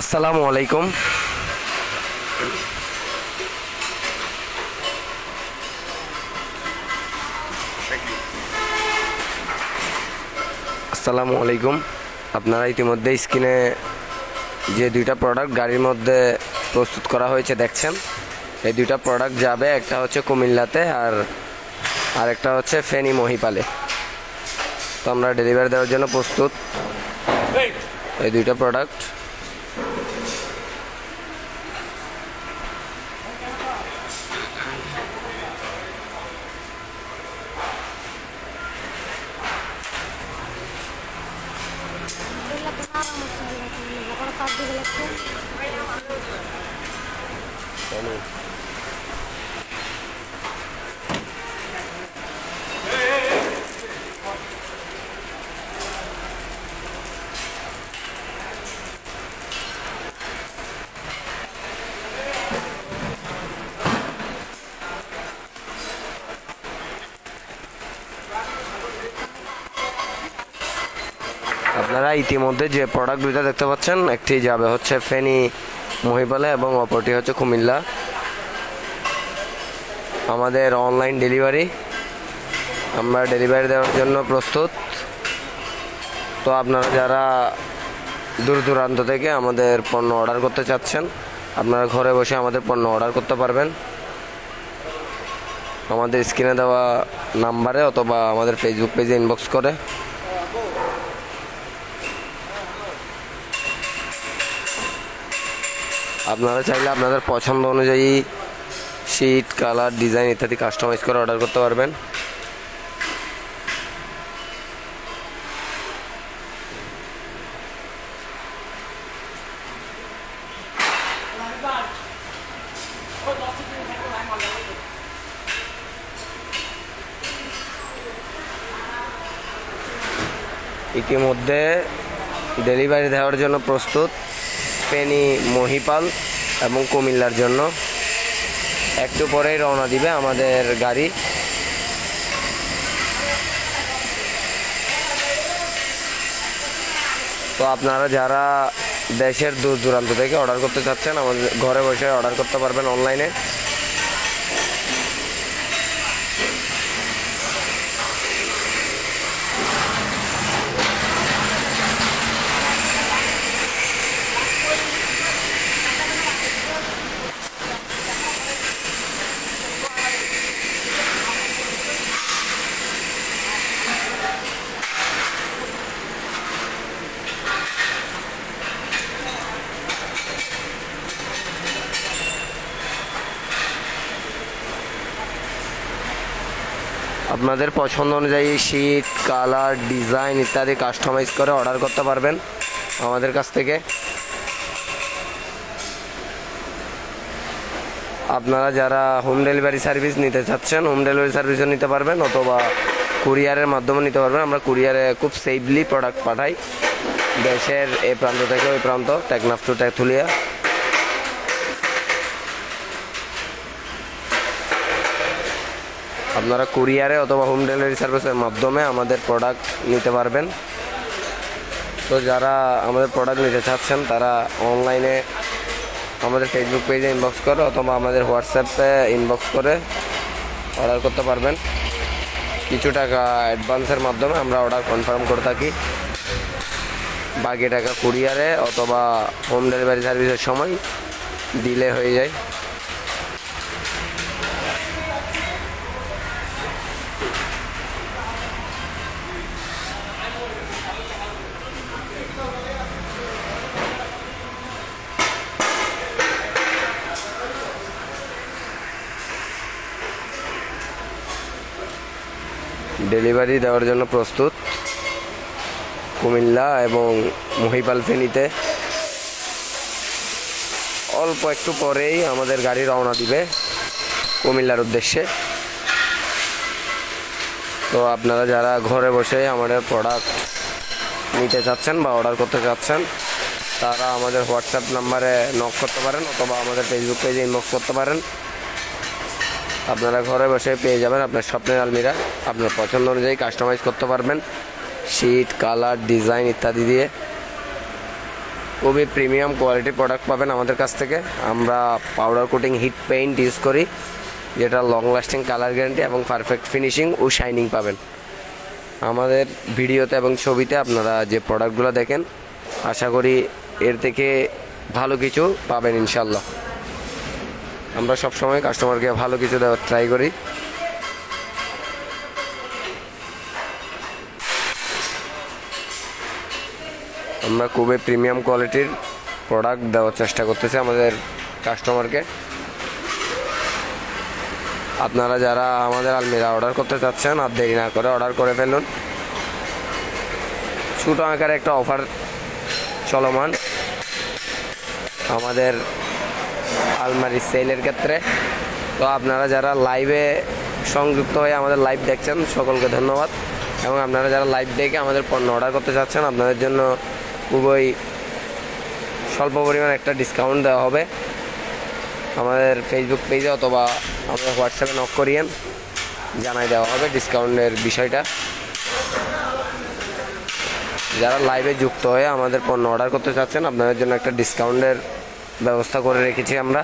আসসালামু আলাইকুম। আসসালামু আলাইকুম। আপনারা ইতিমধ্যে স্ক্রিনে যে দুইটা প্রোডাক্ট গাড়ির মধ্যে প্রস্তুত করা হয়েছে দেখছেন, এই দুইটা প্রোডাক্ট যাবে, একটা হচ্ছে কুমিল্লাতে আর আরেকটা হচ্ছে ফেনী মহিপালে। তো আমরা ডেলিভারি দেওয়ার জন্য প্রস্তুত। এই দুইটা প্রোডাক্ট 走路 আপনারা ইতিমধ্যে যে প্রোডাক্ট দুইটা দেখতে পাচ্ছেন, একটি যাবে হচ্ছে ফেনী মহিপালে এবং অপরটি হচ্ছে কুমিল্লা। আমাদের অনলাইন ডেলিভারি আমরা ডেলিভারি দেওয়ার জন্য প্রস্তুত। তো আপনারা যারা দূর দূরান্ত থেকে আমাদের পণ্য অর্ডার করতে চাচ্ছেন, আপনারা ঘরে বসে আমাদের পণ্য অর্ডার করতে পারবেন। আমাদের স্ক্রিনে দেওয়া নাম্বারে অথবা আমাদের ফেসবুক পেজে ইনবক্স করে। আপনারা চাইলে আপনাদের পছন্দ অনুযায়ী শীট কালার ডিজাইন ইত্যাদি কাস্টমাইজ করে অর্ডার করতে পারবেন। ইতিমধ্যে ডেলিভারি দেওয়ার জন্য প্রস্তুত। ফেনী মহিপাল এবং কুমিল্লার জন্য। একটু পরেই রওনা দিবে আমাদের গাড়ি। তো আপনারা যারা দেশের দূর দূরান্ত থেকে অর্ডার করতে চাচ্ছেন, আমাদের ঘরে বসে অর্ডার করতে পারবেন অনলাইনে। আপনাদের পছন্দ অনুযায়ী শীট কালার, ডিজাইন ইত্যাদি কাস্টমাইজ করে অর্ডার করতে পারবেন আমাদের কাছ থেকে। আপনারা যারা হোম ডেলিভারি সার্ভিস নিতে চাচ্ছেন, হোম ডেলিভারি সার্ভিসও নিতে পারবেন অথবা কুরিয়ারের মাধ্যমে নিতে পারবেন। আমরা কুরিয়ারে খুব সেফলি প্রোডাক্ট পাঠাই। দেশের এ প্রান্ত থেকে ওই প্রান্ত, টেকনাফ টু টেকথুলিয়া। আপনারা কুরিয়ারে অথবা হোম ডেলিভারি সার্ভিসের মাধ্যমে আমাদের প্রোডাক্ট নিতে পারবেন। তো যারা আমাদের প্রোডাক্ট নিতে চাচ্ছেন, তারা অনলাইনে আমাদের ফেসবুক পেজে ইনবক্স করে অথবা আমাদের হোয়াটসঅ্যাপে ইনবক্স করে অর্ডার করতে পারবেন। কিছু টাকা অ্যাডভান্সের মাধ্যমে আমরা অর্ডার কনফার্ম করে থাকি। বাকি টাকা কুরিয়ারে অথবা হোম ডেলিভারি সার্ভিসের সময় দিলে হয়ে যায়। ডেলিভারি দেওয়ার জন্য প্রস্তুত। কুমিল্লা এবং মহিপাল ফেনীতে। অল্প একটু পরেই আমাদের গাড়ি রওনা দিবে কুমিল্লার উদ্দেশ্যে। তো আপনারা যারা ঘরে বসে আমাদের প্রোডাক্ট নিতে চাচ্ছেন বা অর্ডার করতে চাচ্ছেন, তারা আমাদের হোয়াটসঅ্যাপ নাম্বারে নক করতে পারেন অথবা আমাদের ফেসবুক পেজে ইনবক্স করতে পারেন। আপনারা ঘরে বসে পেয়ে যাবেন আপনার স্বপ্নের আলমিরা। আপনার পছন্দ অনুযায়ী কাস্টমাইজ করতে পারবেন। শীট কালার ডিজাইন ইত্যাদি দিয়ে। খুবই প্রিমিয়াম কোয়ালিটি প্রোডাক্ট পাবেন আমাদের কাছ থেকে। আমরা powder coating heat paint use করি, যেটা লং লাস্টিং কালার গ্যারান্টি এবং পারফেক্ট ফিনিশিং ও শাইনিং পাবেন। আমাদের ভিডিওতে এবং ছবিতে আপনারা যে প্রোডাক্টগুলো দেখেন, আশা করি এর থেকে ভালো কিছু পাবেন ইনশাল্লাহ আমরা সবসময় কাস্টমারকে ভালো কিছু দেওয়ার ট্রাই করি। আমরা খুবই প্রিমিয়াম কোয়ালিটির প্রোডাক্ট দেওয়ার চেষ্টা করতেছি আমাদের কাস্টমারকে আপনারা যারা আমাদের আলমিরা অর্ডার করতে চাচ্ছেন, আর দেরি না করে অর্ডার করে ফেলুন। ছোটো আকারে একটা অফার চলমান। আমাদের আলমারি সেলের ক্ষেত্রে। তো আপনারা যারা লাইভে সংযুক্ত হয়ে আমাদের লাইভ দেখছেন, সকলকে ধন্যবাদ। এবং আপনারা যারা লাইভ দেখে আমাদের পণ্য অর্ডার করতে চাচ্ছেন, আপনাদের জন্য খুবই স্বল্প পরিমাণ একটা ডিসকাউন্ট দেওয়া হবে। আমাদের ফেসবুক পেজে অথবা আমাদের হোয়াটসঅ্যাপে নক করিয়েন, জানাই দেওয়া হবে ডিসকাউন্টের বিষয়টা। যারা লাইভে যুক্ত হয়ে আমাদের পণ্য অর্ডার করতে চাচ্ছেন, আপনাদের জন্য একটা ডিসকাউন্টের ব্যবস্থা করে রেখেছি আমরা।